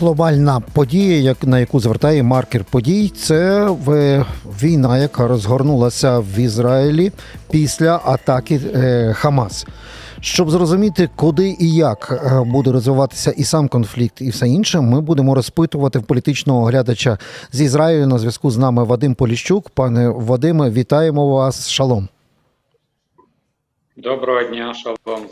Глобальна подія, як на яку звертає маркер подій, це війна, яка розгорнулася в Ізраїлі після атаки е, Хамас. Щоб зрозуміти, куди і як е, буде розвиватися і сам конфлікт, і все інше, ми будемо розпитувати в політичного оглядача з Ізраїлю. На зв'язку з нами Вадим Поліщук. Пане Вадиме, вітаємо вас. Шалом. Доброго дня, шалом.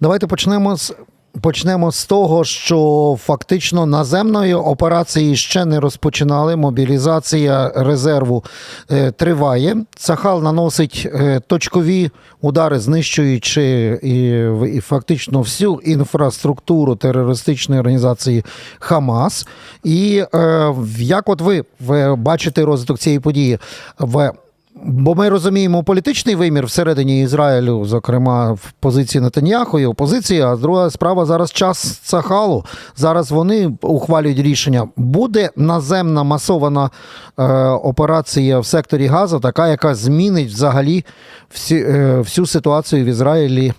Давайте почнемо з. Почнемо з того, що фактично наземної операції ще не розпочинали. Мобілізація резерву е, триває. Цахал наносить е, точкові удари, знищуючи і, і фактично всю інфраструктуру терористичної організації Хамас. І е, як от ви бачите розвиток цієї події в Бо ми розуміємо політичний вимір всередині Ізраїлю, зокрема в позиції Нетаньяху і опозиції, а друга справа зараз час Цахалу. Зараз вони ухвалюють рішення. Буде наземна масована е, операція в секторі Газа, така, яка змінить взагалі всі, е, всю ситуацію в Ізраїлі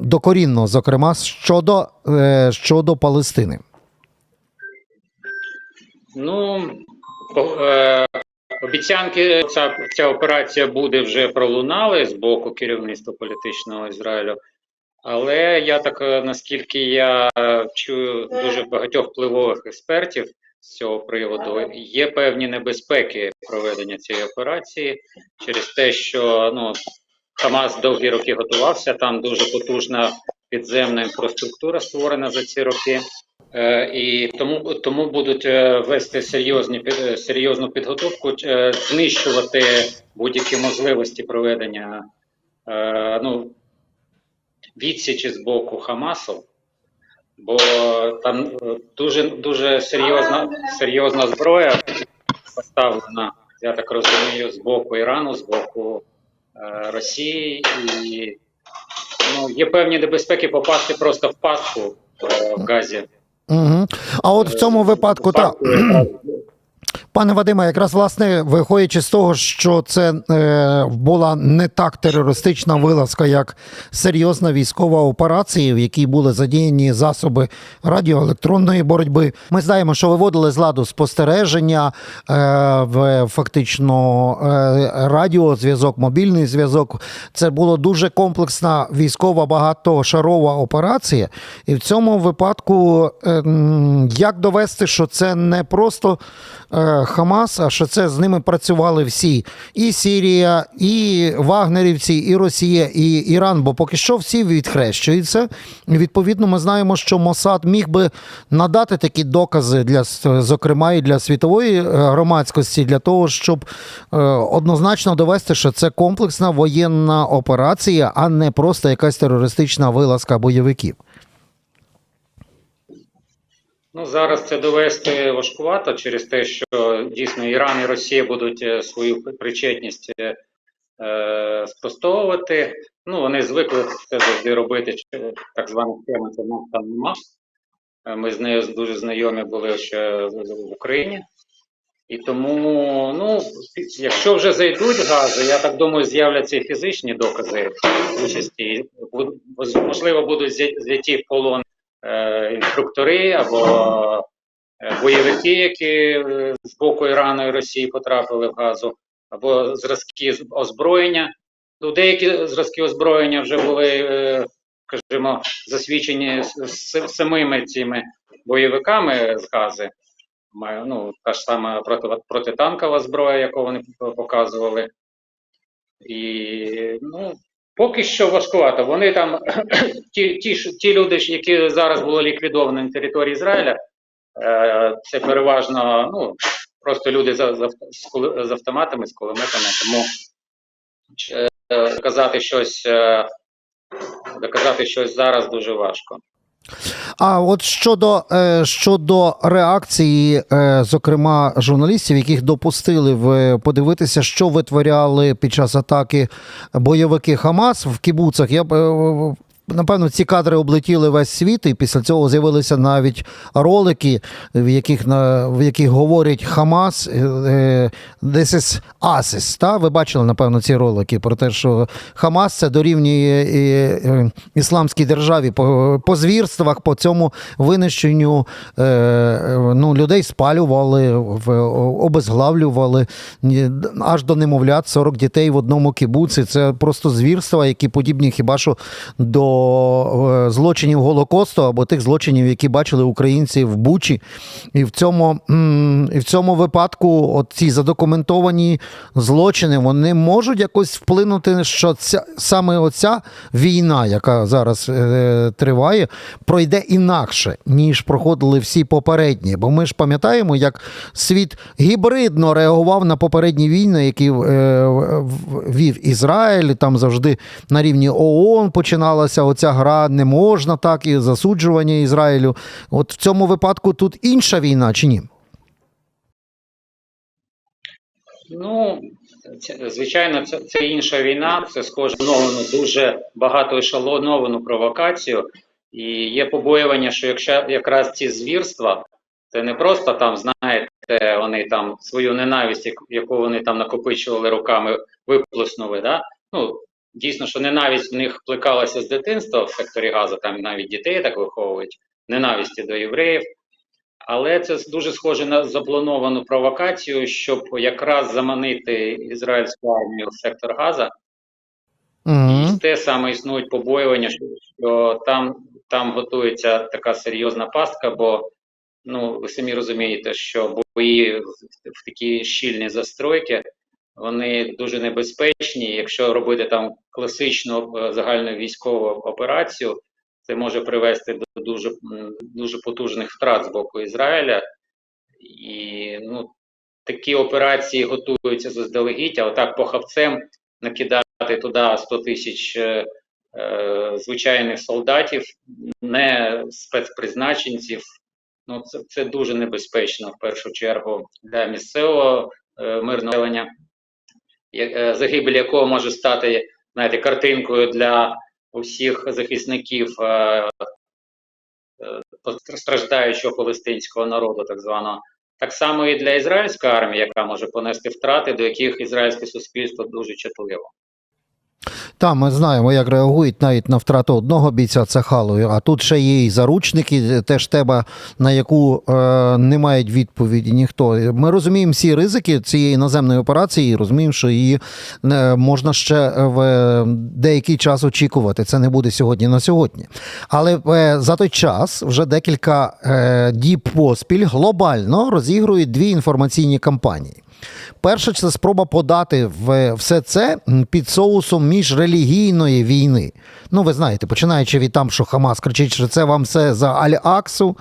докорінно, зокрема щодо, е, щодо Палестини. Ну, е, обіцянки, ця, ця операція буде вже пролунали з боку керівництва політичного Ізраїлю. Але я так, е, наскільки я чую дуже багатьох впливових експертів з цього приводу, є певні небезпеки проведення цієї операції через те, що ну, Хамас довгі роки готувався, там дуже потужна підземна інфраструктура створена за ці роки. Е, І тому, тому будуть е, вести серйозні е, серйозну підготовку, знищувати будь-які можливості проведення ну, відсічі з боку Хамасу, бо там дуже дуже серйозна, серйозна зброя поставлена, я так розумію, з боку Ірану, з боку Росії, і ну, є певні небезпеки попасти просто в пастку в Газі. Угу. А от в цьому випадку так. Пане Вадиме, якраз власне виходячи з того, що це е, була не так терористична вилазка, як серйозна військова операція, в якій були задіяні засоби радіоелектронної боротьби. Ми знаємо, що виводили з ладу спостереження, е, в фактично е, радіозв'язок, мобільний зв'язок. Це була дуже комплексна військова багатошарова операція. І в цьому випадку е, як довести, що це не просто е, Хамас, що це з ними працювали всі: і Сірія, і Вагнерівці, і Росія, і Іран. Бо поки що всі відхрещуються. Відповідно, ми знаємо, що Мосад міг би надати такі докази для зокрема і для світової е, громадськості, для того, щоб е, однозначно довести, що це комплексна воєнна операція, а не просто якась терористична вилазка бойовиків. Ну, зараз це довести важкувато через те, що дійсно Іран і Росія будуть е, свою причетність е, е, спростовувати. Ну, вони звикли це завжди робити, так звана схема, це нас там нема. Е, Ми з нею дуже знайомі були ще в Україні. І тому, ну, якщо вже зайдуть гази, я так думаю, з'являться і фізичні докази участі. Можливо, будуть взя- взяті в полон е, інструктори або е, бойовики, які е, з боку Ірану і Росії потрапили в газу, або зразки озброєння. Ну, деякі зразки озброєння вже були, е, скажімо, засвідчені самими цими бойовиками з гази. Ну, та ж сама протитанкова зброя, яку вони показували. І ну, поки що важкувато. Вони там, ті, ті, ті люди, які зараз були ліквідовані на території Ізраїля, е, це переважно ну, просто люди з, з, з, автоматами, з кулеметами. Тому е, доказати щось, е, доказати щось зараз дуже важко. А от щодо, е, щодо реакції, е, зокрема, журналістів, яких допустили в подивитися, що витворяли під час атаки бойовики Хамас в кібуцах, я е, напевно, ці кадри облетіли весь світ, і після цього з'явилися навіть ролики, в яких на в яких говорять Хамас е, е, This is ISIS, Та ви бачили, напевно, ці ролики про те, що Хамас це дорівнює е, ісламській державі по, по звірствах, по цьому винищенню ну, людей спалювали, обезглавлювали аж до немовлят 40 дітей в одному кібуці. Це просто звірства, які подібні хіба що до злочинів Голокосту або тих злочинів, які бачили українці в Бучі. І в цьому, і в цьому випадку от ці задокументовані злочини вони можуть якось вплинути, що ця саме оця війна, яка зараз е, триває, пройде інакше, ніж проходили всі попередні. Бо ми ж пам'ятаємо, як світ гібридно реагував на попередні війни, які е, вів Ізраїль. Там завжди на рівні ООН починалася оця гра, не можна так, і засуджування Ізраїлю. От в цьому випадку тут інша війна чи ні? Ну, звичайно, це, це інша війна, це схоже на дуже багато ешелоновану провокацію. І є побоювання, що якщо якраз ці звірства, це не просто там, знаєте, вони там свою ненависть, яку вони там накопичували руками, виплеснули. Да? Ну, дійсно, що ненависть в них плекалася з дитинства в секторі Газа, там навіть дітей так виховують, ненависті до євреїв. Але це дуже схоже на заплановану провокацію, щоб якраз заманити ізраїльську армію в сектор Газа. Угу. І те саме існують побоювання, що, що там, там готується така серйозна пастка, бо ну, ви самі розумієте, що бої в, в такі щільні застройки вони дуже небезпечні. Якщо робити там класичну е, загальну військову операцію, це може привести до дуже, дуже потужних втрат з боку Ізраїля. І ну, такі операції готуються заздалегідь, а отак похавцем накидати туди 100 тисяч е, е, звичайних солдатів, не спецпризначенців. Ну, це, це дуже небезпечно в першу чергу для місцевого е, мирного населення, загибель якого може стати знаєте, картинкою для усіх захисників е, е, страждаючого палестинського народу, так званого. Так само і для ізраїльської армії, яка може понести втрати, до яких ізраїльське суспільство дуже чутливо. Там ми знаємо, як реагують навіть на втрату одного бійця це халою. А тут ще є і заручники, теж тема, на яку е, не мають відповіді ніхто. Ми розуміємо всі ризики цієї наземної операції, і розуміємо, що її е, можна ще в деякий час очікувати. Це не буде сьогодні на сьогодні. Але е, за той час вже декілька е, діб поспіль глобально розігрують дві інформаційні кампанії. Перше, це спроба подати в все це під соусом міжрелігійної війни. Ну, ви знаєте, починаючи від там, що Хамас кричить, що це вам все за Аль-Аксу,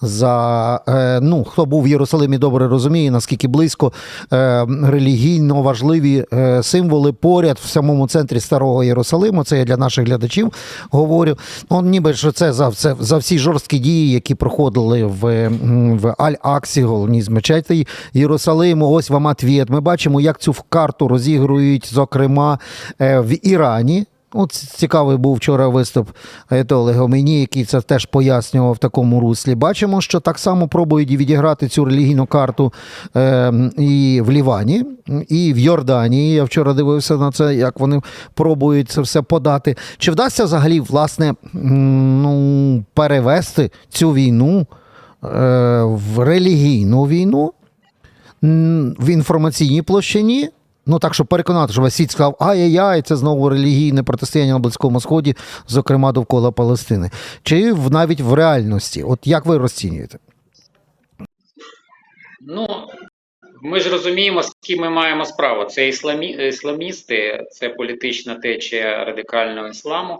за е, ну, хто був в Єрусалимі, добре розуміє, наскільки близько е, релігійно важливі е, символи поряд в самому центрі старого Єрусалиму. Це я для наших глядачів говорю. Ну, ніби що це за, це за всі жорсткі дії, які проходили в, в Аль-Аксі, головній з мечеті Єрусалиму. Ось вам ответ. Ми бачимо, як цю карту розігрують, зокрема, е, в Ірані. От цікавий був вчора виступ Аятоли Гомені, який це теж пояснював в такому руслі. Бачимо, що так само пробують відіграти цю релігійну карту е, і в Лівані, і в Йорданії. Я вчора дивився на це, як вони пробують це все подати. Чи вдасться взагалі власне ну, перевести цю війну е, в релігійну війну? В інформаційній площині. Ну так, щоб переконати, що весь сказав, ай-яй-яй, це знову релігійне протистояння на Близькому Сході, зокрема довкола Палестини. Чи навіть в реальності? От як ви розцінюєте? Ну, ми ж розуміємо, з ким ми маємо справу. Це ісламі... ісламісти, це політична течія радикального ісламу,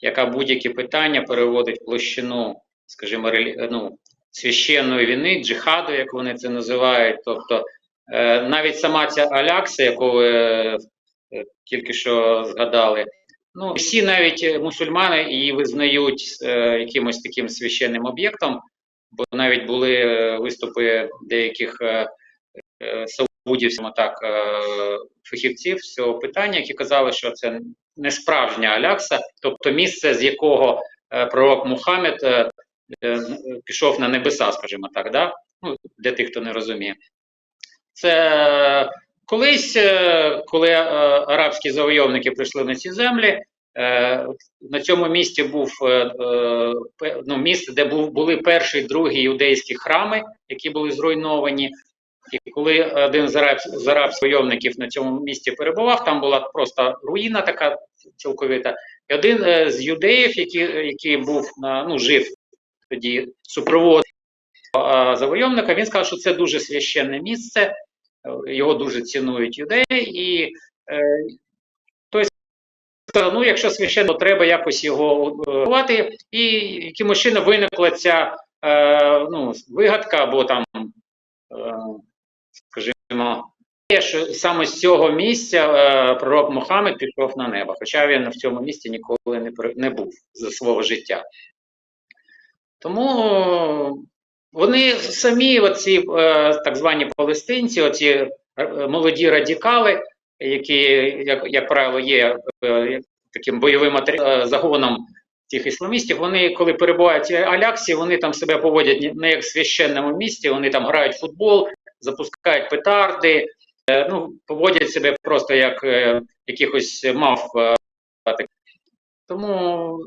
яка будь-які питання переводить в площину, скажімо, релі... ну, священної війни, джихаду, як вони це називають. Тобто е, навіть сама ця Алякса, яку ви е, тільки що згадали, ну, всі навіть мусульмани її визнають е, якимось таким священним об'єктом, бо навіть були е, виступи деяких е, е, саудів, скажімо так, фахівців з цього питання, які казали, що це не справжня Алякса, тобто місце, з якого пророк Мухаммед пішов на небеса, скажімо так, да? ну, для тих, хто не розуміє. Це колись, е, коли е, арабські завойовники прийшли на ці землі, е, на цьому місці був е, е, ну, місце, де були перші і другі юдейські храми, які були зруйновані. І коли один з араб- арабських завойовників на цьому місці перебував, там була просто руїна така цілковита. І один е, з юдеїв, який, який був на ну, жив тоді супровод завойовника, він сказав, що це дуже священне місце, е, його дуже цінують юдеї, і е, той сказав, ну якщо священно, треба якось його готувати, і якимось чином виникла ця е, ну, вигадка або там, е, скажімо, що саме з цього місця е, пророк Мухаммед пішов на небо, хоча він в цьому місці ніколи не, не був за свого життя. Тому вони самі, оці е, так звані палестинці, оці е, молоді радикали, які, як, як правило, є е, таким бойовим загоном цих ісламістів, вони, коли перебувають в Аляксі, вони там себе поводять не- як в священному місті, вони там грають футбол, запускають петарди, ну, поводять себе просто як якихось мав. Тому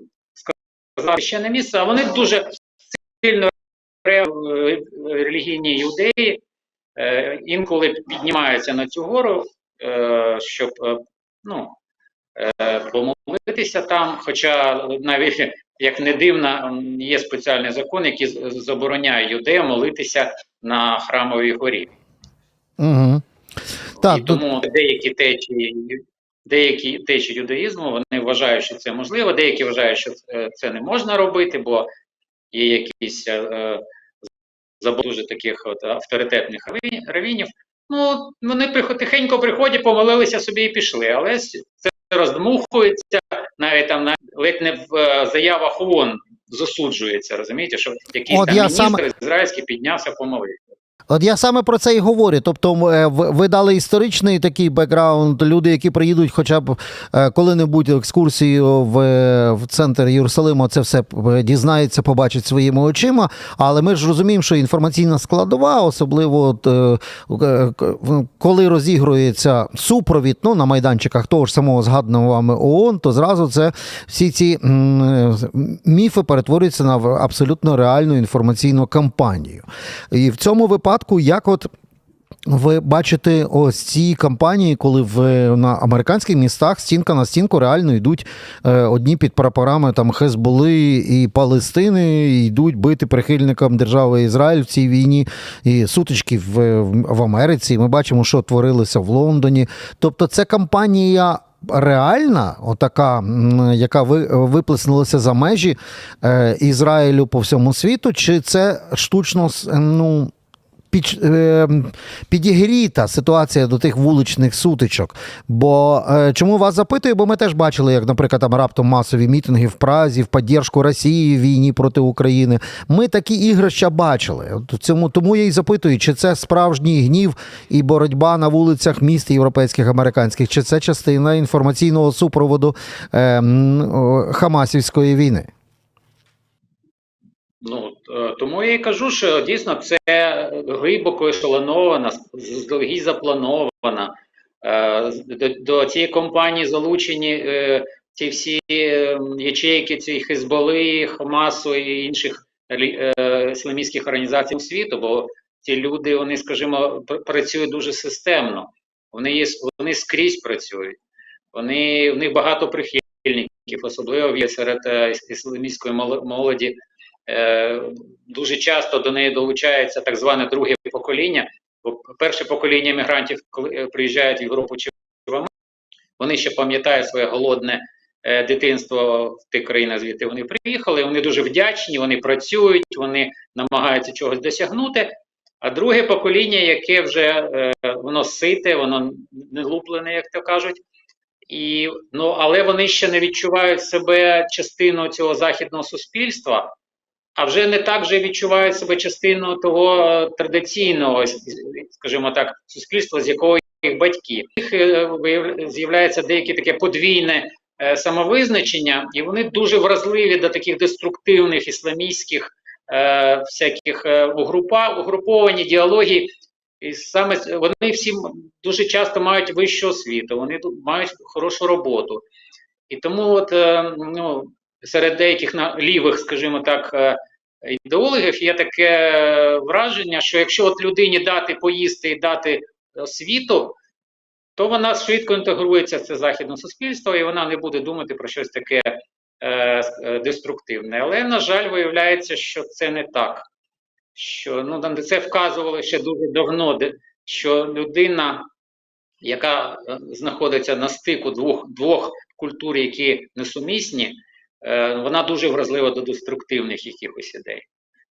сказати ще не місце, а вони дуже сильно релігійні юдеї е, інколи піднімаються на цю гору, е, щоб е, ну, помолитися там. Хоча навіть як не дивно, є спеціальний закон, який забороняє юдеям молитися на храмовій горі. Угу. І Так, тут, тому деякі течії, деякі течії юдаїзму вони вважають, що це можливо, деякі вважають, що це не можна робити, бо є якісь е, е, дуже таких от авторитетних раві- равінів. Ну, вони тихенько приходять, помолилися собі і пішли. Але це роздмухується, навіть там на- ледь не в е, заявах ООН засуджується, розумієте, що якийсь От там міністр саме- ізраїльський піднявся, помолився. От я саме про це і говорю. Тобто, е, ви дали історичний такий бекграунд. Люди, які приїдуть, хоча б е, коли-небудь екскурсію в, е, в центр Єрусалиму, це все дізнаються, побачать своїми очима. Але ми ж розуміємо, що інформаційна складова, особливо коли розігрується супровід ну, на майданчиках того ж самого згаданого вами ООН, то зразу це всі ці міфи перетворюються на абсолютно реальну інформаційну кампанію. І в цьому випадку, як от. Ви бачите ось ці кампанії, коли в на американських містах стінка на стінку реально йдуть е, одні під прапорами там Хезболи і Палестини, йдуть бити прихильникам держави Ізраїль в цій війні, і сутички в, в Америці. Ми бачимо, що творилося в Лондоні. Тобто, це кампанія. Реальна, отака, яка ви, виплеснулася за межі е, Ізраїлю по всьому світу, чи це штучно ну, під, е, підігріта ситуація до тих вуличних сутичок. Бо е, чому вас запитую? Бо ми теж бачили, як, наприклад, там раптом масові мітинги в Празі в підтримку Росії в війні проти України. Ми такі ігрища бачили. Цьому тому я й запитую, чи це справжній гнів і боротьба на вулицях міст європейських американських, чи це частина інформаційного супроводу е, Хамасівської війни? Е, тому я і кажу, що дійсно це глибоко ешелонована, заздалегідь запланована. Е, До, цієї компанії залучені ці всі е, ячейки цієї Хезболи, Хамасу і інших ісламістських організацій світу, бо ці люди, вони, скажімо, працюють дуже системно. Вони є, вони скрізь працюють. Вони, в них багато прихильників, особливо є серед ісламістської молоді. Е, дуже часто до неї долучається так зване друге покоління. Перше покоління мігрантів, коли е, приїжджають в Європу чи в Америку, вони ще пам'ятають своє голодне е, дитинство в тих країнах, звідти вони приїхали. Вони дуже вдячні, вони працюють, вони намагаються чогось досягнути. А друге покоління, яке вже воно сите, воно не луплене, як то кажуть. І, ну, але вони ще не відчувають себе частиною цього західного суспільства а вже не так же відчувають себе частиною того е, традиційного, скажімо так, суспільства, з якого їх батьки. У них е, з'являється деяке таке подвійне е, самовизначення, і вони дуже вразливі до таких деструктивних ісламістських е, всяких угрупа, угруповань, ідеологій. І саме вони всі дуже часто мають вищу освіту, вони мають хорошу роботу. І тому от, ну, серед деяких лівих, скажімо так, е, ідеологів є таке е, враження, що якщо от людині дати поїсти і дати освіту, то вона швидко інтегрується в це західне суспільство, і вона не буде думати про щось таке е, деструктивне. Але, на жаль, виявляється, що це не так. Що ну, на це вказували ще дуже давно, що людина, яка знаходиться на стику двох, двох культур, які несумісні, вона дуже вразлива до деструктивних якихось ідей.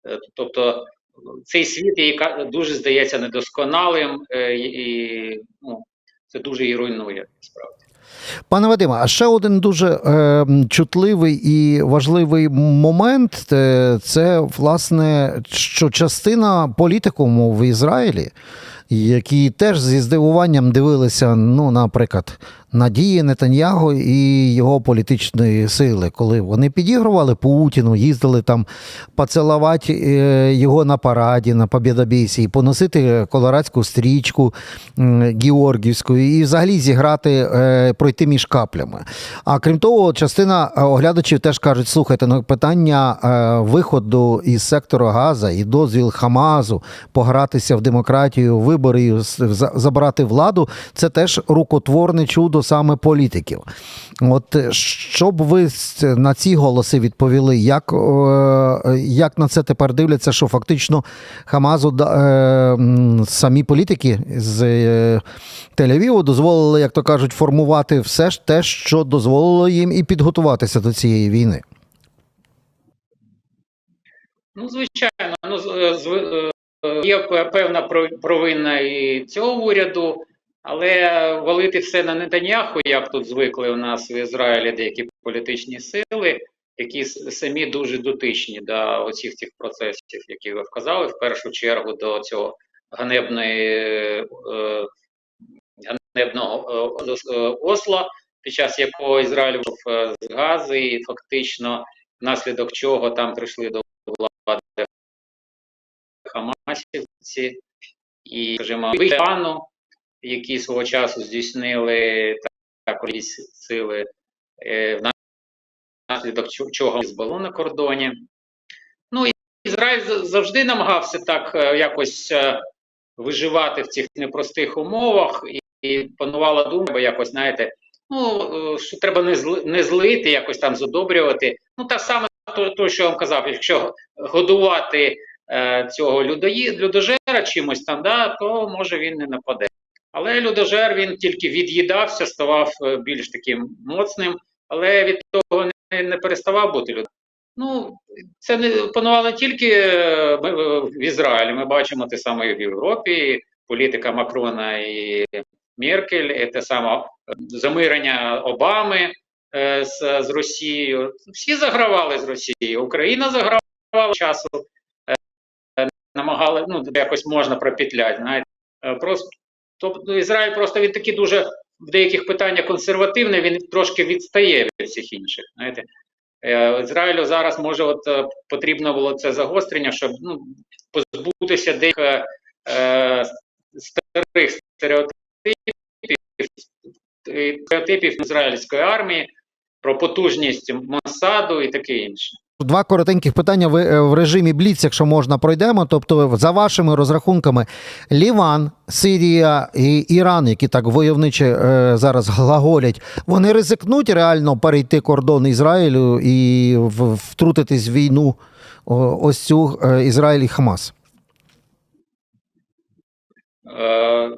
Е, Тобто цей світ їй дуже здається недосконалим, е, і ну, це дуже її руйнує справді. Пане Вадиме, а ще один дуже е, чутливий і важливий момент е, це власне, що частина політикуму в Ізраїлі, які теж зі здивуванням дивилися, ну, наприклад, на дії Нетаньяго і його політичної сили, коли вони підігрували Путіну, їздили там поцілувати е, його на параді, на Побєдобійсі, поносити колорадську стрічку Георгівську, і взагалі зіграти, е, пройти між каплями. А крім того, частина оглядачів теж кажуть: слухайте, ну питання е, виходу із сектору Газа і дозвіл Хамазу погратися в демократію, вибори, забрати владу, це теж рукотворне чудо саме політиків. От е, що б ви на ці голоси відповіли? Як, е, як на це тепер дивляться, що фактично Хамазу е, самі політики з Тель-Авіву дозволили, як то кажуть, формувати все ж те, що дозволило їм і підготуватися до цієї війни? Ну, звичайно, ну, є певна про- провина і цього уряду, але валити все на Нетаньяху, як тут звикли у нас в Ізраїлі деякі політичні сили, які самі дуже дотичні до оцих цих процесів, які ви вказали, в першу чергу до цього ганебної, е, ганебного е, е, Осла, під час якого Ізраїль е, з Гази, і фактично внаслідок чого там прийшли до влади Хамасівці і, скажімо, Ірану, які свого часу здійснили також сили, е, внаслідок чо- чого збало на кордоні. Ну і Ізраїль завжди намагався так е, якось е, виживати в цих непростих умовах, і, панувала думка, якось, знаєте, ну, що треба не, зли, не злити, якось там задобрювати. Ну, так само, то, то, що я вам казав, якщо годувати цього людої, людожера чимось там, да, то може він не нападе. Але людожер він тільки від'їдався, ставав е, більш таким моцним, але від того не, не переставав бути людиною. Ну, це не панувало тільки е, е, в Ізраїлі. Ми бачимо те саме і в Європі, політика Макрона і Меркель, те саме замирення Обами з, з Росією. Всі загравали з Росією. Україна загравала часу, намагали, ну, якось можна пропетляти. Знаєте. Просто, тобто Ізраїль просто він такий дуже в деяких питаннях консервативний, він трошки відстає від всіх інших. Знаєте. Е, Ізраїлю зараз може от е, потрібно було це загострення, щоб ну, позбутися деяких е, е, старих стереотипів, стереотипів ізраїльської армії про потужність Моссаду і таке інше. Два коротеньких питання е, в режимі Бліц, якщо можна, пройдемо. Тобто, за вашими розрахунками, Ліван, Сирія і Іран, які так войовниче е, зараз глаголять, вони ризикнуть реально перейти кордон Ізраїлю і втрутитись в війну ось цю е, Ізраїль і Хамас. Е,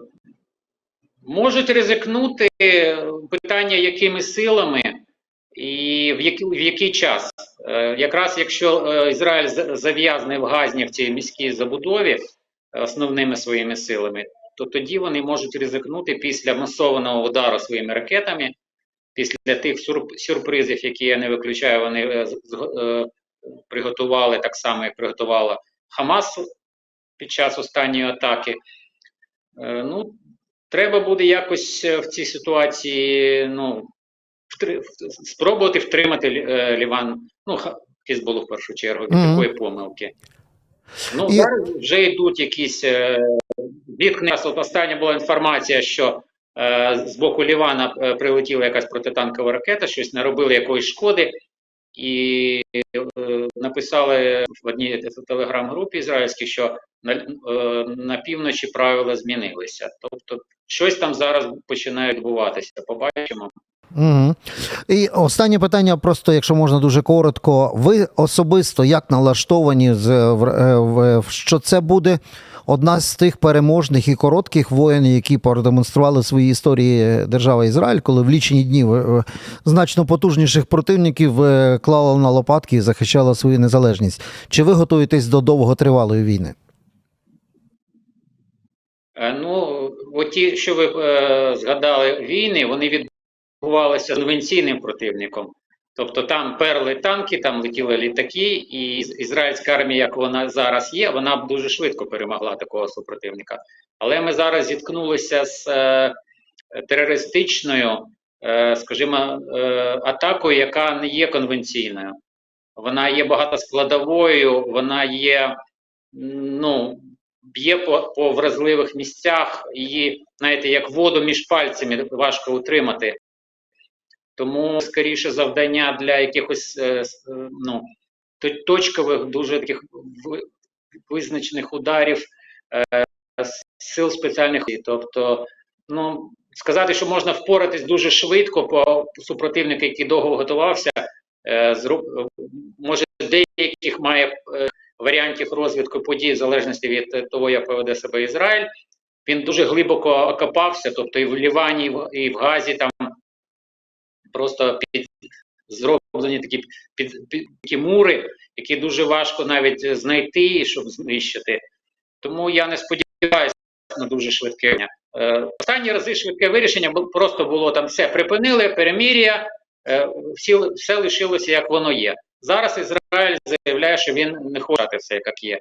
можуть ризикнути питання, якими силами і в який, в який час. Е, якраз якщо е, Ізраїль за- зав'язне в Газні в цій міській забудові е, основними своїми силами, то тоді вони можуть ризикнути після масованого удару своїми ракетами, після тих сюрп- сюрпризів, які я не виключаю, вони приготували так само, як приготувала Хамас під час останньої атаки. Ну, треба буде якось в цій ситуації ну, втри- спробувати втримати Ліван, ну, Хізболу в першу чергу, від такої помилки. Ну, І- зараз вже йдуть якісь е, зіткнення. От остання була інформація, що е, з боку Лівана е, прилетіла якась протитанкова ракета, щось наробили якоїсь шкоди, і е, написали в одній телеграм-групі ізраїльській, що на, е, на півночі правила змінилися. Тобто, щось там зараз починає відбуватися. Побачимо. Угу. І останнє питання, просто якщо можна дуже коротко. Ви особисто як налаштовані, е, в, в- що це буде одна з тих переможних і коротких воєн, які продемонстрували в своїй історії держава Ізраїль, коли в лічені дні е, значно потужніших противників е, клала на лопатки і захищала свою незалежність. Чи ви готуєтесь до довготривалої війни? Е, Ну, от ті, що ви е, згадали війни, вони відбувалися з конвенційним противником. Тобто там перли танки, там летіли літаки, і ізраїльська армія, як вона зараз є, вона б дуже швидко перемогла такого супротивника. Але ми зараз зіткнулися з е, терористичною, е, скажімо, е, атакою, яка не є конвенційною. Вона є багатоскладовою, вона є, ну, б'є по, по вразливих місцях, її, знаєте, як воду між пальцями важко утримати. Тому скоріше завдання для якихось е, е, ну, точкових, дуже таких визначених ударів е, сил спеціальних. Тобто, ну, сказати, що можна впоратись дуже швидко по супротивнику, який довго готувався, може деяких має варіантів розвитку подій в залежності від того, як поведе себе Ізраїль. Він дуже глибоко окопався, тобто і в Лівані, і в Газі там просто під зроблені такі під, під, такі мури, які дуже важко навіть е, знайти, щоб знищити. Тому я не сподіваюся на дуже швидке. рішення. Е, останні рази швидке вирішення просто було там все припинили, перемір'я, е, всі, все лишилося як воно є. Зараз Ізраїль заявляє, що він не хоче все як є.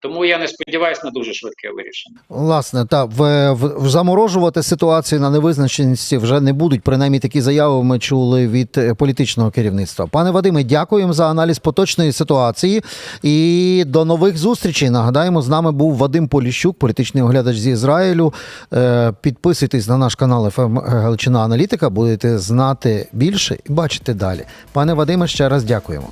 Тому я не сподіваюся на дуже швидке вирішення. Власне, та в, в, заморожувати ситуацію на невизначеності вже не будуть. Принаймні такі заяви ми чули від е, політичного керівництва. Пане Вадиме, дякуємо за аналіз поточної ситуації і до нових зустрічей. Нагадаємо, з нами був Вадим Поліщук, політичний оглядач зі Ізраїлю. Е, Підписуйтесь на наш канал «ФМ Галичина Аналітика. Будете знати більше і бачити далі. Пане Вадиме, ще раз дякуємо.